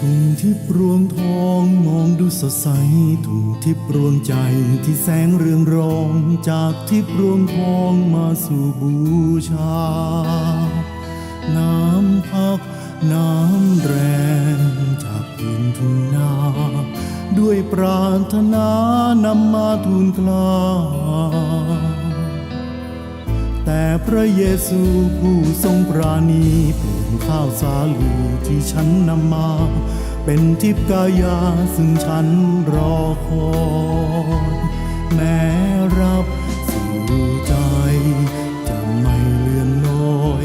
ทุ่งที่ปรวงทองมองดูสดใส ทุ่งที่ปรวงใจที่แสงเรืองรอง จากที่ปรวงทองมาสู่บูชา น้ำพักน้ำแรงจากพื้นทุ่งนา ด้วยปรารถนานำมาทูลกล้า แต่พระเยซูผู้ทรงปราณีเปลี่ยนข้าวสาลีที่ฉันนำมา เป็นทิพย์กายาซึ่งฉันรอคอยแม้รับสู่ใจ จะไม่เลื่อนลอย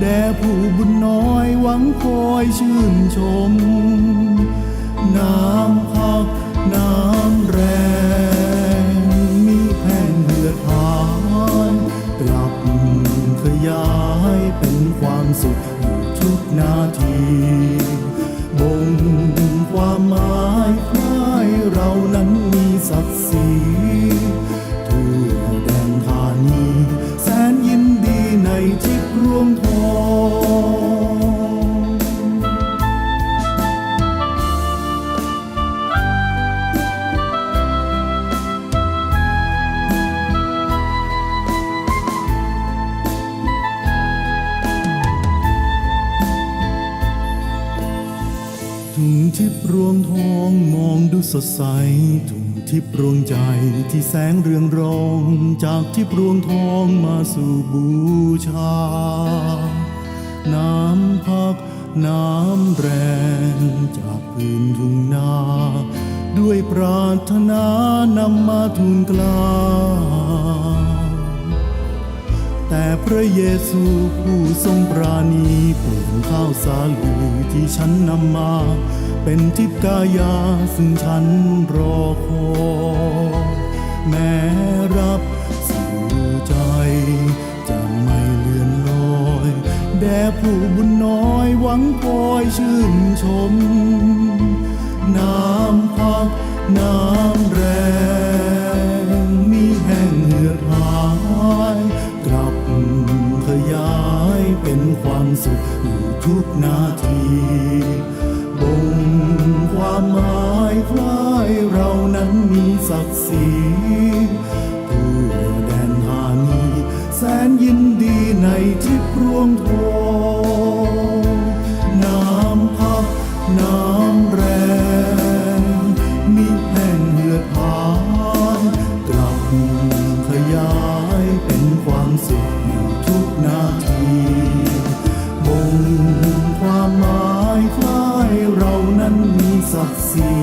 แด่ผู้บุญน้อยหวังคอยชื่นชม น้ำพัก เห็นความสุขอยู่ทุกนาทีบ่งความหมายคล้ายเรานั้นมีศักดิ์ศรีทั่วแดนธานีแสนยินดีในทิพย์รวงทอง รวงทองมองดูสดใสทุ่งที่ปรวงใจที่แสงเรืองรอง จากที่ปรวงทองมาสู่บูชา น้ำพักน้ำแรงจากพื้นทุ่งนา ด้วยปรารถนานำมาทูลกล้าแต่พระเยซูผู้ทรงปราณีเปลี่ยนข้าวสาลีที่ฉันนำมา เป็นทิพย์กายาซึ่งฉันรอคอยแม้รับสู่ใจ จะไม่เลื่อนลอยแด่ผู้บุญน้อยหวังคอยชื่นชม น้ำพักน้ำแรงมีแห่งเหือดหายกลับขยายเป็นความสุขอยู่ทุกนาที ศักดิ์ศรีทั่วแดนธานีแสนยินดีในทิพย์รวงทองน้ำพักน้ำแรงมีแห่งเหือดหายกลับขยายเป็นความสุขอยู่ทุกนาทีบ่งความหมายคล้ายเรานั้นมีศักดิ์ศรี